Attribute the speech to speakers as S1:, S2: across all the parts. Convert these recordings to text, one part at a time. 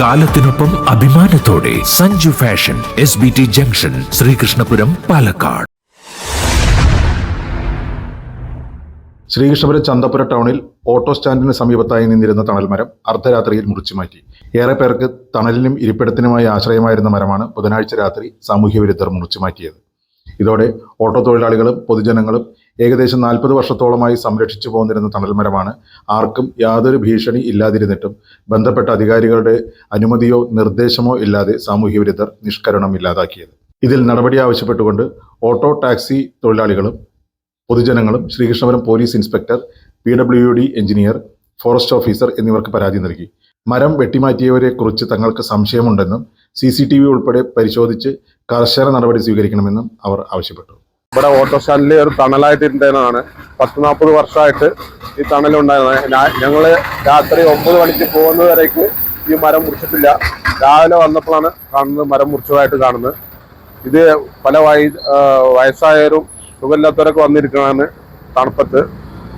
S1: കാലത്തിനൊപ്പം അഭിമാനത്തോടെ Sanju fashion S B T junction Sreekrishnapuram Palakkad.
S2: Sreekrishnapuram Chanthapura ടൗണിൽ auto സ്റ്റാൻഡിന് സമീപത്തായി നിന്നിരുന്ന തണൽ മരം അർദ്ധരാത്രിയിൽ മുറിച്ചു മാറ്റി. ഏറെ പേർക്ക് തണലിനും ഇരിപ്പിടത്തിനുമായി ആശ്രയമായിരുന്ന മരമാണ് ബുധനാഴ്ച രാത്രി സാമൂഹ്യ വിരുദ്ധർ മുറിച്ചു മാറ്റിയത്. ഇതോടെ ഓട്ടോ തൊഴിലാളികളും പൊതുജനങ്ങളും ഏകദേശം നാൽപ്പത് വർഷത്തോളമായി സംരക്ഷിച്ചു പോന്നിരുന്ന തണൽമരമാണ്. ആർക്കും യാതൊരു ഭീഷണി ഇല്ലാതിരുന്നിട്ടും ബന്ധപ്പെട്ട അധികാരികളുടെ അനുമതിയോ നിർദ്ദേശമോ ഇല്ലാതെ സാമൂഹ്യ വിരുദ്ധർ നിഷ്കരണം ഇല്ലാതാക്കിയത്. ഇതിൽ നടപടി ആവശ്യപ്പെട്ടുകൊണ്ട് ഓട്ടോ ടാക്സി തൊഴിലാളികളും പൊതുജനങ്ങളും Sreekrishnapuram police inspector P W D engineer forest officer എന്നിവർക്ക് പരാതി നൽകി. മരം വെട്ടിമാറ്റിയവരെ കുറിച്ച് തങ്ങൾക്ക് സംശയമുണ്ടെന്നും സി സി ടി വി ഉൾപ്പെടെ പരിശോധിച്ച് കർശന നടപടി സ്വീകരിക്കണമെന്നും അവർ ആവശ്യപ്പെട്ടു.
S3: ഇവിടെ ഓട്ടോ സ്റ്റാൻഡിൽ ഒരു തണലായിട്ട് ഇരുന്നതാണ്. പത്ത് നാൽപ്പത് വർഷമായിട്ട് ഈ തണലുണ്ടായിരുന്നത് ഞങ്ങൾ രാത്രി ഒമ്പത് മണിക്ക് പോകുന്നത് വരേക്ക് ഈ മരം മുറിച്ചിട്ടില്ല. രാവിലെ വന്നപ്പോഴാണ് കാണുന്നത് മരം മുറിച്ചതായിട്ട് കാണുന്നത്. ഇത് പല വയ വയസ്സായവരും സുഖമില്ലാത്തവരൊക്കെ വന്നിരിക്കുന്നതാണ് തണുപ്പത്ത്.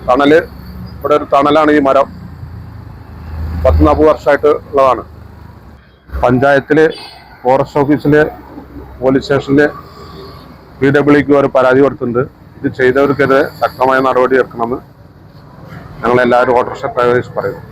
S3: തണൽ ഇവിടെ ഒരു തണലാണ് ഈ മരം. പത്ത് നാൽപ്പത് വർഷമായിട്ട് ഉള്ളതാണ്. പഞ്ചായത്തിൽ ഫോറസ്റ്റ് ഓഫീസിൽ പോലീസ് സ്റ്റേഷനിൽ പി ഡബ്ല്യുക്ക് ഒരു പരാതി കൊടുത്തിട്ടുണ്ട്. ഇത് ചെയ്തവർക്കെതിരെ ശക്തമായ നടപടി എടുക്കണമെന്ന് ഞങ്ങളെല്ലാവരും ഓട്ടോറിക്ഷ ഡ്രൈവേഴ്സ് പറയുന്നു.